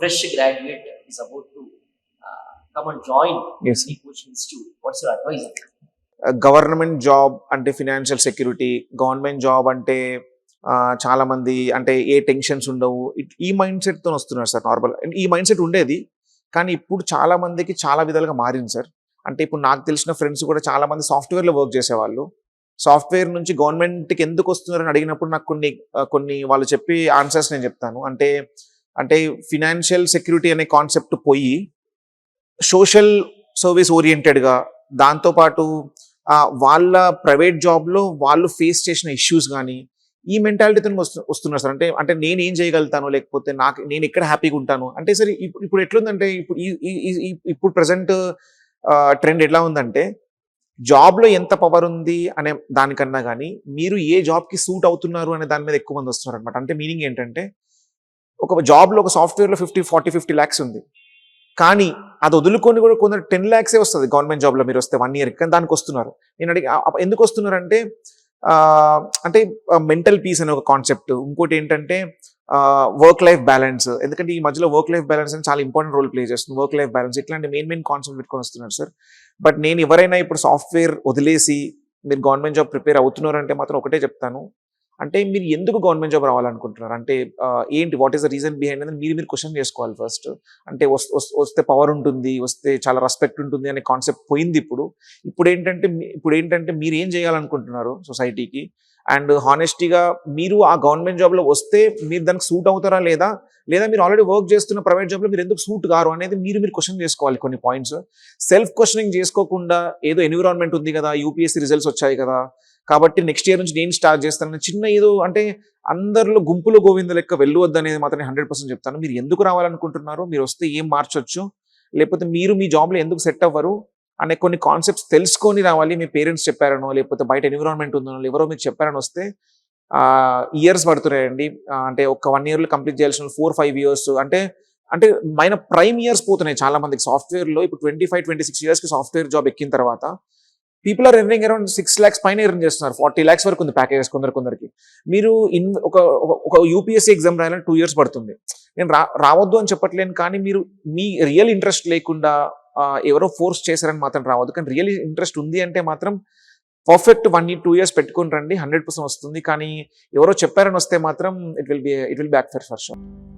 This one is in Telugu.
fresh graduate is about to uh, come and join Yes. the coaching institute, what's your advice? Government job అంటే ఫినాన్షియల్ సెక్యూరిటీ గవర్నమెంట్ జాబ్ అంటే చాలా మంది అంటే ఏ టెన్షన్స్ ఉండవు. ఇట్- ఈ మైండ్ సెట్తో వస్తున్నారు సార్ నార్మల్ ఈ మైండ్ సెట్ ఉండేది కానీ ఇప్పుడు చాలా మందికి చాలా విధాలుగా మారింది సార్. అంటే ఇప్పుడు నాకు తెలిసిన ఫ్రెండ్స్ కూడా చాలా మంది సాఫ్ట్వేర్లో వర్క్ చేసేవాళ్ళు. సాఫ్ట్వేర్ నుంచి గవర్నమెంట్కి ఎందుకు వస్తున్నారని అడిగినప్పుడు నాకు కొన్ని కొన్ని వాళ్ళు చెప్పి ఆన్సర్స్ నేను చెప్తాను. అంటే అంటే ఫినాన్షియల్ సెక్యూరిటీ అనే కాన్సెప్ట్ పోయి సోషల్ సర్వీస్ ఓరియంటెడ్గా దాంతోపాటు వాళ్ళ ప్రైవేట్ జాబ్లో వాళ్ళు ఫేస్ చేసిన ఇష్యూస్ కానీ ఈ మెంటాలిటీతో వస్తు వస్తున్నారు సార్. అంటే అంటే నేను ఏం చేయగలుగుతాను లేకపోతే నాకు నేను ఎక్కడ హ్యాపీగా ఉంటాను. అంటే సరే ఇప్పుడు ఇప్పుడు ఎట్లుందంటే ఇప్పుడు ఇప్పుడు ప్రజెంట్ ట్రెండ్ ఎట్లా ఉందంటే జాబ్లో ఎంత పవర్ ఉంది అనే దానికన్నా కానీ మీరు ఏ జాబ్కి సూట్ అవుతున్నారు అనే దాని మీద ఎక్కువ మంది వస్తున్నారు అనమాట అంటే మీనింగ్ ఏంటంటే ఒక జాబ్లో ఒక సాఫ్ట్వేర్లో ఫిఫ్టీ ఫార్టీ ఫిఫ్టీ ల్యాక్స్ ఉంది. కానీ అది వదులుకొని కూడా కొందరు టెన్ ల్యాక్సే వస్తుంది గవర్నమెంట్ జాబ్లో మీరు వస్తే వన్ ఇయర్ కానీ దానికి వస్తున్నారు. నేను అడిగి ఎందుకు వస్తున్నారంటే అంటే మెంటల్ పీస్ అనే ఒక కాన్సెప్ట్ ఇంకోటి ఏంటంటే వర్క్ లైఫ్ బ్యాలెన్స్ ఎందుకంటే ఈ మధ్యలో వర్క్ లైఫ్ బ్యాలెన్స్ అని చాలా ఇంపార్టెంట్ రోల్ ప్లే చేస్తుంది. వర్క్ లైఫ్ బ్యాలెన్స్ ఇట్లాంటి మెయిన్ మెయిన్ కాన్సెప్ట్ పెట్టుకొని వస్తున్నారు సార్ బట్ నేను ఎవరైనా ఇప్పుడు సాఫ్ట్వేర్ వదిలేసి మీరు గవర్నమెంట్ జాబ్ ప్రిపేర్ అవుతున్నారంటే మాత్రం ఒకటే చెప్తాను. అంటే మీరు ఎందుకు గవర్నమెంట్ జాబ్ రావాలనుకుంటున్నారు? అంటే ఏంటి? What is the reason behind అని మీరు మీరు క్వశ్చన్ చేసుకోవాలి ఫస్ట్ అంటే వస్- వస్తే పవర్ ఉంటుంది వస్తే చాలా రెస్పెక్ట్ ఉంటుంది అనే కాన్సెప్ట్ పోయింది ఇప్పుడు. ఇప్పుడు ఏంటంటే ఇప్పుడు ఏంటంటే మీరు ఏం చేయాలనుకుంటున్నారు సొసైటీకి అండ్ హానెస్టీగా మీరు ఆ గవర్నమెంట్ జాబ్లో వస్తే మీరు దానికి సూట్ అవుతారా లేదా? లేదా మీరు ఆల్రెడీ వర్క్ చేస్తున్న ప్రైవేట్ జాబ్లో మీరు ఎందుకు సూట్ కారు అనేది మీరు మీరు క్వశ్చన్ చేసుకోవాలి కొన్ని పాయింట్స్ సెల్ఫ్ క్వశ్చనింగ్ చేసుకోకుండా ఏదో ఎన్విరాన్మెంట్ ఉంది కదా యూపీఎస్సీ రిజల్ట్స్ వచ్చాయి కదా కాబట్టి నెక్స్ట్ ఇయర్ నుంచి నేను స్టార్ట్ చేస్తాను చిన్న ఏదో అంటే అందరిలో గుంపులు గోవింద లెక్క వెళ్ళవద్దు అనేది మాత్రం హండ్రెడ్ పర్సెంట్ చెప్తాను. మీరు ఎందుకు రావాలనుకుంటున్నారు మీరు వస్తే ఏం మార్చొచ్చు? లేకపోతే మీరు మీ జాబ్లో ఎందుకు సెట్ అవ్వరు? అనే కొన్ని కాన్సెప్ట్స్ తెలుసుకొని రావాలి. మీ పేరెంట్స్ చెప్పారనో లేకపోతే బయట ఎన్విరాన్మెంట్ ఉందనో ఎవరో మీకు చెప్పారని వస్తే ఇయర్స్ పడుతున్నాయండి. అంటే ఒక వన్ ఇయర్లో కంప్లీట్ చేయాల్సిన ఫోర్ ఫైవ్ ఇయర్స్ అంటే అంటే మైన ప్రైమ్ ఇయర్స్ పోతున్నాయి చాలా మందికి సాఫ్ట్వేర్లో ఇప్పుడు ట్వంటీ ఫైవ్ ట్వంటీ సిక్స్ ఇయర్స్కి సాఫ్ట్వేర్ జాబ్ ఎక్కిన తర్వాత people are earning around six lakhs పైన ఎర్న్ చేస్తున్నారు. ఫార్టీ ల్యాక్స్ వరకు ఉంది ప్యాకేజెస్ కొందరు కొందరికి. మీరు ఇన్ ఒక ఒక- యూపీఎస్సీ ఎగ్జామ్ రాయాలంటే టూ ఇయర్స్ పడుతుంది. నేను రా రావద్దు అని చెప్పట్లేను కానీ మీరు మీ రియల్ ఇంట్రెస్ట్ లేకుండా ఎవరో ఫోర్స్ చేశారని మాత్రం రావద్దు. కానీ రియల్ ఇంట్రెస్ట్ ఉంది అంటే మాత్రం perfect one year two years పెట్టుకుని రండి. హండ్రెడ్ పర్సెంట్ వస్తుంది. కానీ ఎవరో చెప్పారని వస్తే మాత్రం it will be it will back for for sure